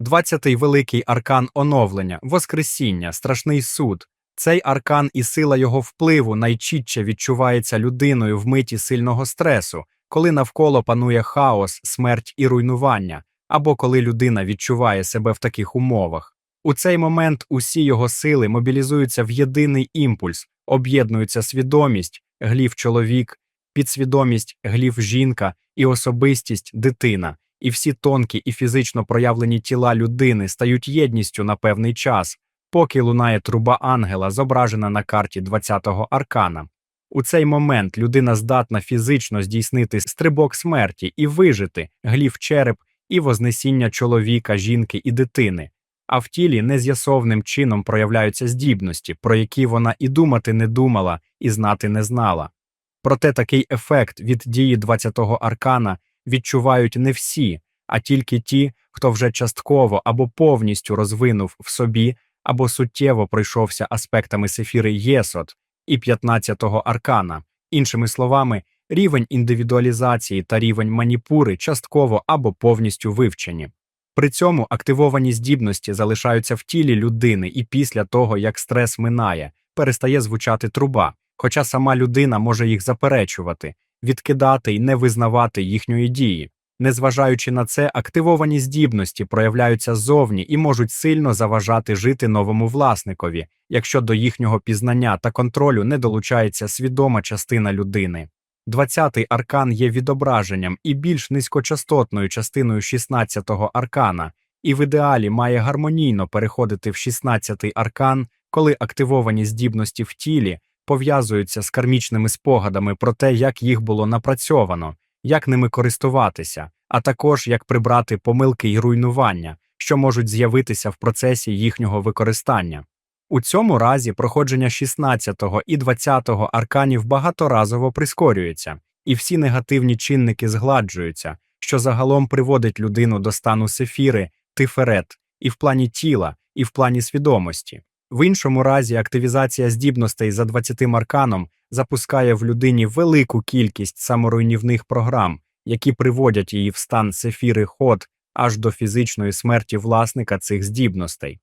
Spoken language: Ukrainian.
Двадцятий великий аркан оновлення, Воскресіння, страшний суд. Цей аркан і сила його впливу найчітче відчувається людиною в миті сильного стресу, коли навколо панує хаос, смерть і руйнування, або коли людина відчуває себе в таких умовах. У цей момент усі його сили мобілізуються в єдиний імпульс, об'єднуються свідомість, глів чоловік, підсвідомість, глів жінка і особистість дитина, і всі тонкі і фізично проявлені тіла людини стають єдністю на певний час, поки лунає труба ангела, зображена на карті 20-го аркана. У цей момент людина здатна фізично здійснити стрибок смерті і вижити глів череп і вознесіння чоловіка, жінки і дитини, а в тілі нез'ясовним чином проявляються здібності, про які вона і думати не думала, і знати не знала. Проте такий ефект від дії 20-го аркана відчувають не всі, а тільки ті, хто вже частково або повністю розвинув в собі або суттєво пройшовся аспектами сефіри Єсот і 15-го аркана. Іншими словами, рівень індивідуалізації та рівень маніпури частково або повністю вивчені. При цьому активовані здібності залишаються в тілі людини і після того, як стрес минає, перестає звучати труба, хоча сама людина може їх заперечувати, відкидати і не визнавати їхньої дії. Незважаючи на це, активовані здібності проявляються ззовні і можуть сильно заважати жити новому власникові, якщо до їхнього пізнання та контролю не долучається свідома частина людини. Двадцятий аркан є відображенням і більш низькочастотною частиною 16-го аркана, і в ідеалі має гармонійно переходити в 16-й аркан, коли активовані здібності в тілі пов'язуються з кармічними спогадами про те, як їх було напрацьовано, як ними користуватися, а також як прибрати помилки й руйнування, що можуть з'явитися в процесі їхнього використання. У цьому разі проходження 16-го і 20-го арканів багаторазово прискорюється, і всі негативні чинники згладжуються, що загалом приводить людину до стану сефіри, тиферет, і в плані тіла, і в плані свідомості. В іншому разі активізація здібностей за 20 арканом запускає в людині велику кількість саморуйнівних програм, які приводять її в стан сефіри ход аж до фізичної смерті власника цих здібностей.